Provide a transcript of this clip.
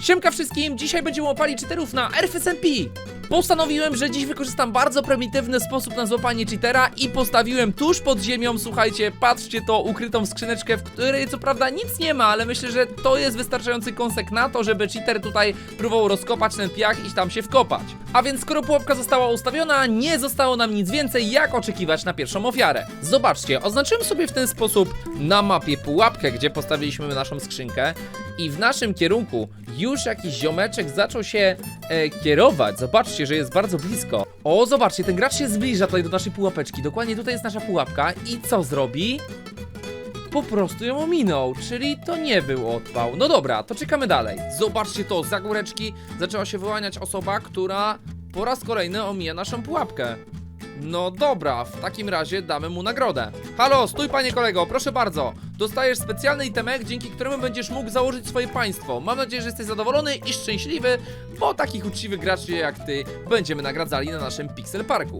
Siemka wszystkim, dzisiaj będziemy łapali cheaterów na RFSMP. Postanowiłem, że dziś wykorzystam bardzo prymitywny sposób na złapanie cheatera i postawiłem tuż pod ziemią, słuchajcie, patrzcie to, ukrytą skrzyneczkę, w której co prawda nic nie ma, ale myślę, że to jest wystarczający kąsek na to, żeby cheater tutaj próbował rozkopać ten piach i tam się wkopać. A więc skoro pułapka została ustawiona, nie zostało nam nic więcej, jak oczekiwać na pierwszą ofiarę. Zobaczcie, oznaczyłem sobie w ten sposób na mapie pułapkę, gdzie postawiliśmy naszą skrzynkę i w naszym kierunku już jakiś ziomeczek zaczął się e, kierować. Zobaczcie, że jest bardzo blisko. O, zobaczcie, ten gracz się zbliża tutaj do naszej pułapeczki. Dokładnie tutaj jest nasza pułapka i co zrobi? Po prostu ją ominął, czyli to nie był odpał. No dobra, to czekamy dalej. Zobaczcie to, za góreczki zaczęła się wyłaniać osoba, która po raz kolejny omija naszą pułapkę. No dobra, w takim razie damy mu nagrodę. Halo, stój panie kolego, proszę bardzo. Dostajesz specjalny itemek, dzięki któremu będziesz mógł założyć swoje państwo. Mam nadzieję, że jesteś zadowolony i szczęśliwy, bo takich uczciwych graczy jak ty będziemy nagradzali na naszym Pixel Parku.